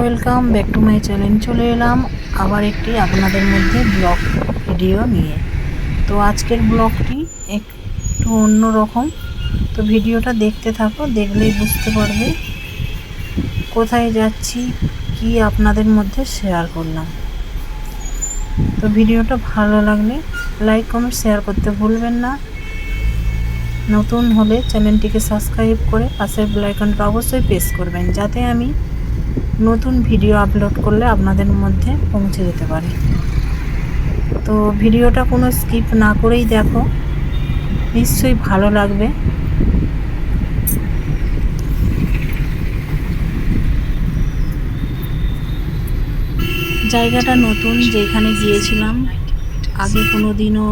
Welcome back to my channel চলে এলাম আবার একটি আপনাদের মধ্যে ব্লগ ভিডিও নিয়ে। তো আজকের ব্লগটি একটু অন্য রকম। তো ভিডিওটা দেখতে থাকো, দেখলেই বুঝতে পারবে কোথায় যাচ্ছি, কি আপনাদের মধ্যে শেয়ার করলাম। তো ভিডিওটা ভালো লাগলে লাইক কমেন্ট শেয়ার করতে ভুলবেন না। নতুন হলে চ্যানেলটিকে সাবস্ক্রাইব করে পাশের বেল আইকনটা অবশ্যই প্রেস করবেন, যাতে আমি নতুন ভিডিও আপলোড করলে আপনাদের মধ্যে পৌঁছে যেতে পারে। তো ভিডিওটা কোনো স্কিপ না করেই দেখো। নিশ্চয়ই ভালো লাগবে। জায়গাটা নতুন, যেখানে গিয়েছিলাম, আগে কোনো দিনও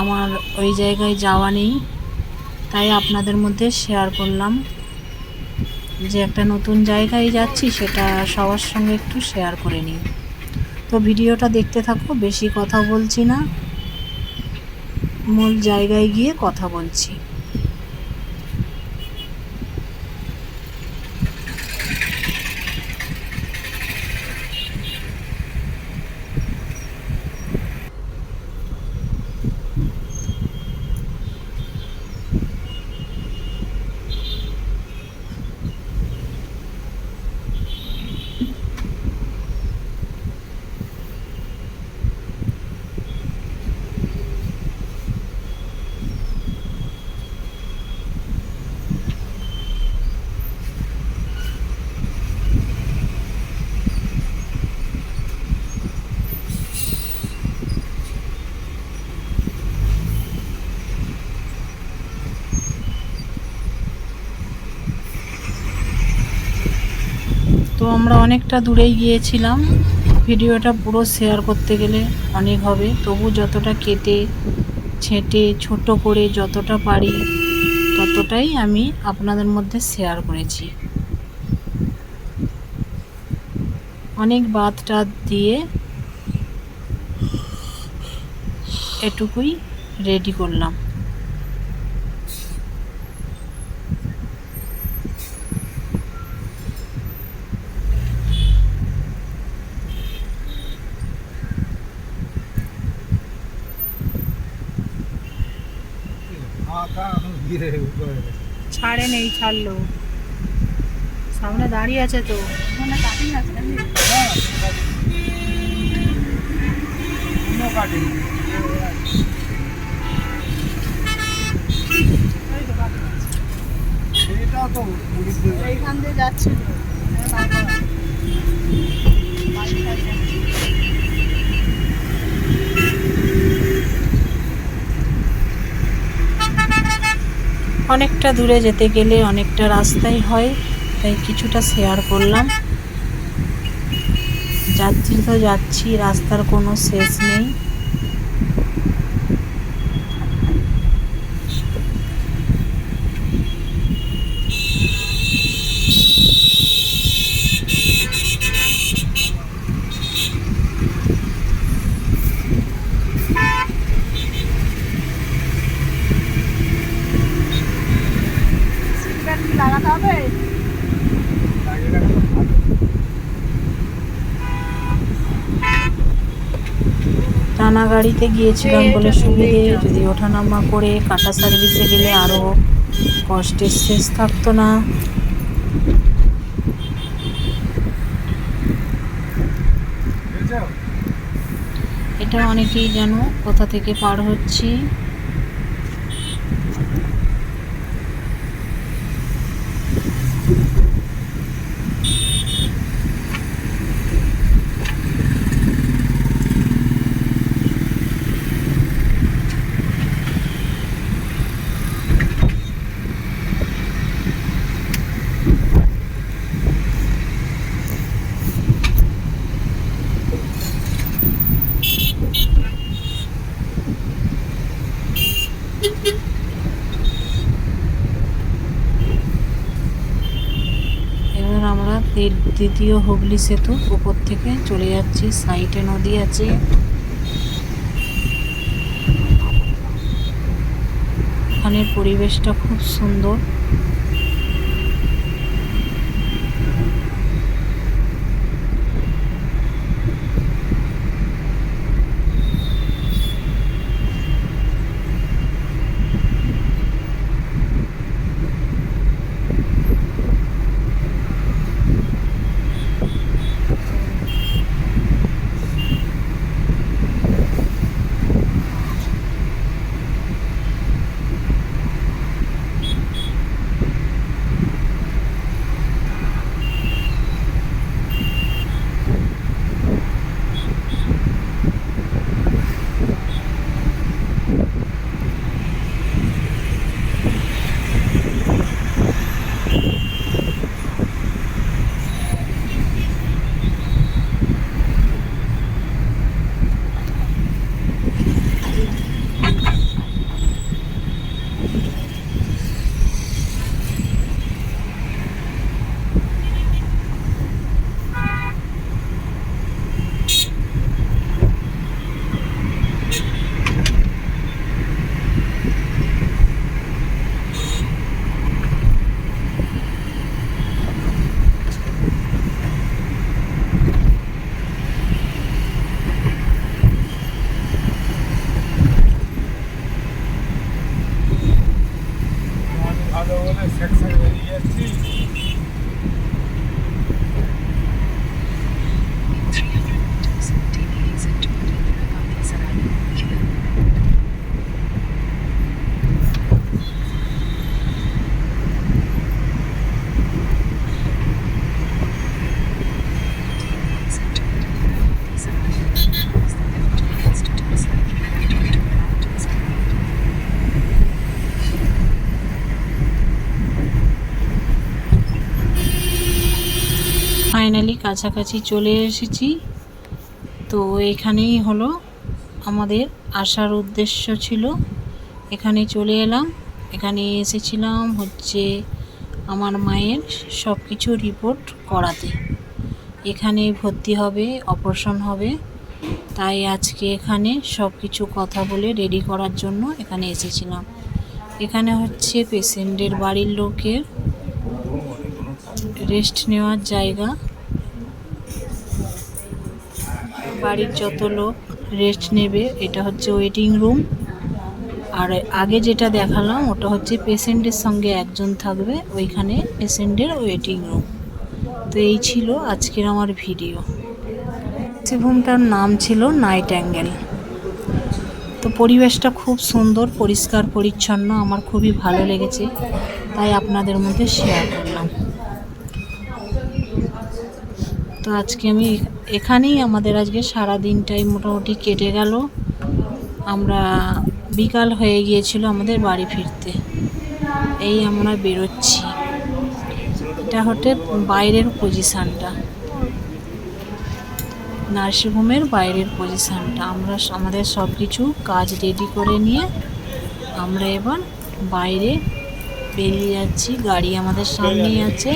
আমার ওই জায়গায় যাওয়া নেই। তাই আপনাদের মধ্যে শেয়ার করলাম। যে একটা নতুন জায়গায় যাচ্ছি সেটা সবার সঙ্গে একটু শেয়ার করে নিই। তো ভিডিওটা দেখতে থাকো, বেশি কথা বলছি না। মূল জায়গায় গিয়ে কথা বলছি। আমরা অনেকটা দূরেই গিয়েছিলাম। ভিডিওটা পুরো শেয়ার করতে গেলে অনেক হবে। তবু যতটা কেটে, ছেঁটে, ছোট করে যতটা পারি, ততটাই আমি আপনাদের মধ্যে শেয়ার করেছি। অনেক বাদ টাদ দিয়ে এটুকুই রেডি করলাম। ছাড়ে নেই ছাড়লো। সামনে দাঁড়িয়ে আছে তো। এইখান দিয়ে যাচ্ছিল অনেকটা দূরে যেতে গেলে অনেকটা রাস্তাই হয়, তাই কিছুটা শেয়ার করলাম। যাচ্ছি তো যাচ্ছি, রাস্তার কোনো শেষ নেই লাগাতে হবে টানা গাড়িতে গিয়েছিলাম বলে সুবিধে যদি ওঠানামা করে কাটা সার্ভিসে গেলে আরও কষ্টের শেষ থাকতো না। এটা অনেকেই যেন কোথা থেকে পার হচ্ছি এবার আমরা তে- দ্বিতীয় হুগলি সেতু উপর থেকে চলে যাচ্ছি সাইটে নদী আছে। ওখানের পরিবেশটা খুব সুন্দর। successfully achieved. কাছাকাছি চলে এসেছি। তো এখানেই হলো আমাদের আসার উদ্দেশ্য ছিল। এখানে চলে এলাম। এখানে এসেছিলাম হচ্ছে আমার মায়ের সব কিছু রিপোর্ট করাতে। এখানে ভর্তি হবে অপারেশন হবে। তাই আজকে এখানে সব কিছু কথা বলে রেডি করার জন্য এখানে এসেছিলাম। এখানে হচ্ছে পেশেন্টের বাড়ির লোকের রেস্ট নেওয়ার জায়গা। বাড়ির যত লোক রেস্ট নেবে, এটা হচ্ছে ওয়েটিং রুম আর আগে যেটা দেখালাম, ওটা হচ্ছে পেশেন্টের সঙ্গে একজন থাকবে, ওইখানে পেশেন্টের ওয়েটিং রুম তো এই ছিল আজকের আমার ভিডিও নার্সিংহোমটার নাম ছিল নাইট অ্যাঙ্গেল তো পরিবেশটা খুব সুন্দর, পরিষ্কার, পরিচ্ছন্ন, আমার খুবই ভালো লেগেছে। তাই আপনাদের মধ্যে শেয়ার করলাম। তো আজকে আমি এখানেই আমাদের আজকে সারা দিনটাই মোটামুটি কেটে গেল। আমরা বিকাল হয়ে গিয়েছিল আমাদের বাড়ি ফিরতে। এই আমরা বেরোচ্ছি। এটা হচ্ছে বাইরের পজিশানটা। নার্সিংহোমের বাইরের পজিশানটা। আমরা আমাদের সব কিছু কাজ রেডি করে নিয়ে আমরা এবার বাইরে বেরিয়ে যাচ্ছি। গাড়ি আমাদের সামনেই আছে।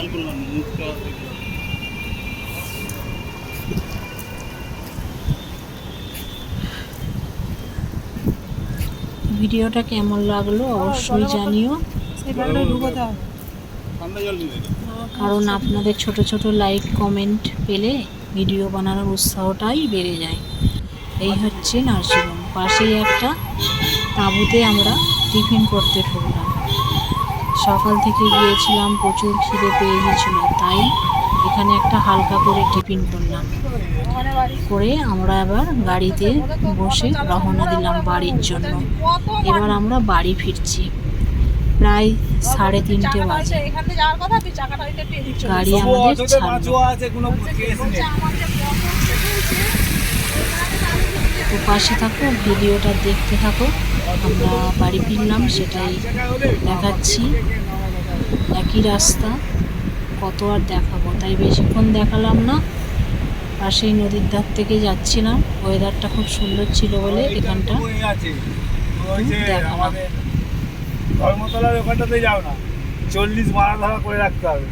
ভিডিওটা কেমন লাগল অবশ্যই জানিও। কারণ আপনাদের ছোট ছোট লাইক কমেন্ট পেলে ভিডিও বানানোর উৎসাহটাই বেড়ে যায়। এই হচ্ছে নার্সিংহোম। পাশেই একটা তাঁবুতে আমরা টিফিন করতে ঢুকলাম। সকাল থেকে গিয়েছিলাম, প্রচুর খিদে পেয়ে গিয়েছিল, তাই এখানে একটা হালকা করে টিফিন করলাম। করে আমরা আবার গাড়িতে বসে রওনা দিলাম বাড়ির জন্য। এবার আমরা বাড়ি ফিরছি। প্রায় সাড়ে তিনটে বাজে। গাড়ি আমাদের তো পাশে থাকো ভিডিওটা দেখতে থাকো। আমরা বাড়ি ফিরলাম সেটাই দেখাচ্ছি। একই রাস্তা কত আর দেখাবো? তাই বেশিক্ষণ দেখালাম না। পাশেই নদীর ধার থেকে যাচ্ছিলাম। ওয়েদারটা খুব সুন্দর ছিল বলে এখানটা। আছে ওই যে দেখালাম। আমাদের ধর্মতলার ওখানটাতে যাও না। চল্লিশ মারা ধরা করে রাখতে হবে।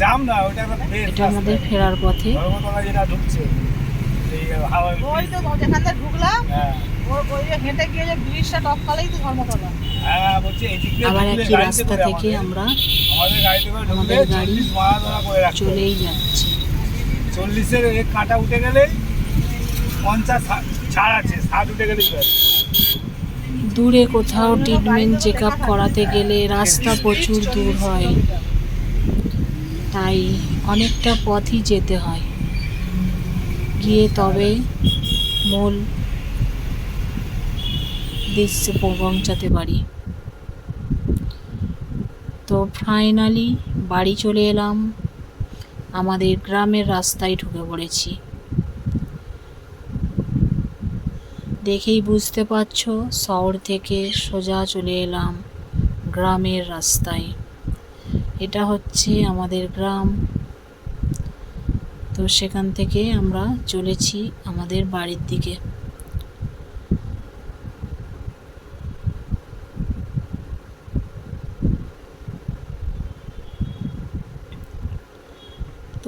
জাম না ওটা একটা বেশ এটা আমাদের ফেরার পথে। ধর্মতলা যেটা ঢুকছে এই হাওয়া ওই তো যেখান থেকে ঢুকলাম। হ্যাঁ। ওই ওই যে হেঁটে গিয়ে যে ব্রিজটা টপকালেই তো ধর্মতলা। হ্যাঁ বলছি এই আবার একই রাস্তা থেকে আমরা আমাদের গাড়ি চল্লিশ ধরা করে রাখতে হবে। চলেই যাচ্ছি। চল্লিশের কাঁটা উঠে গেলে পঞ্চাশ ছাড় আছে, ষাট উঠে গেলে দূরে কোথাও ট্রিটমেন্ট চেক আপ করাতে গেলে রাস্তা প্রচুর দূর হয়। তাই অনেকটা পথই যেতে হয়। গিয়ে তবে মূল দৃশ্যে পৌঁছাতে পারি। তো ফাইনালি বাড়ি চলে এলাম। আমাদের গ্রামের রাস্তায় ঢুকে পড়েছি। দেখেই বুঝতে পারছ, শহর থেকে সোজা চলে এলাম গ্রামের রাস্তায়। এটা হচ্ছে আমাদের গ্রাম। তো সেখান থেকে আমরা চলেছি আমাদের বাড়ির দিকে।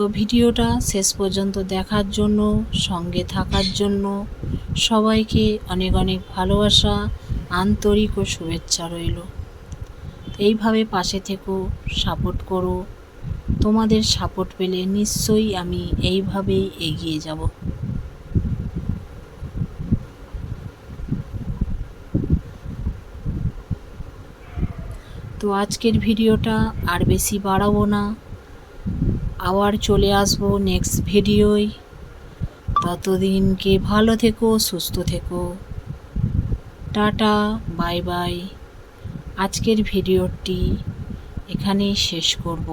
তো ভিডিওটা শেষ পর্যন্ত দেখার জন্য, সঙ্গে থাকার জন্য সবাইকে অনেক অনেক ভালোবাসা, আন্তরিক ও শুভেচ্ছা রইল। এইভাবে পাশে থেকো, সাপোর্ট করো। তোমাদের সাপোর্ট পেলে নিশ্চয়ই আমি এইভাবেই এগিয়ে যাব। তো আজকের ভিডিওটা আর বেশি বাড়াবো না। আবার চলে আসব নেক্সট ভিডিওয়। ততদিনকে ভালো থেকো, সুস্থ থেকো। টাটা বাই বাই আজকের ভিডিওটি এখানেই শেষ করব।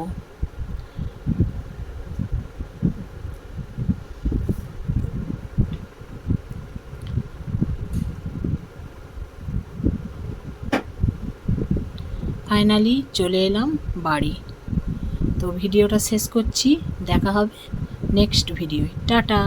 ফাইনালি চলে এলাম বাড়ি। তো ভিডিওটা শেষ করছি দেখা হবে নেক্সট ভিডিও টাটা!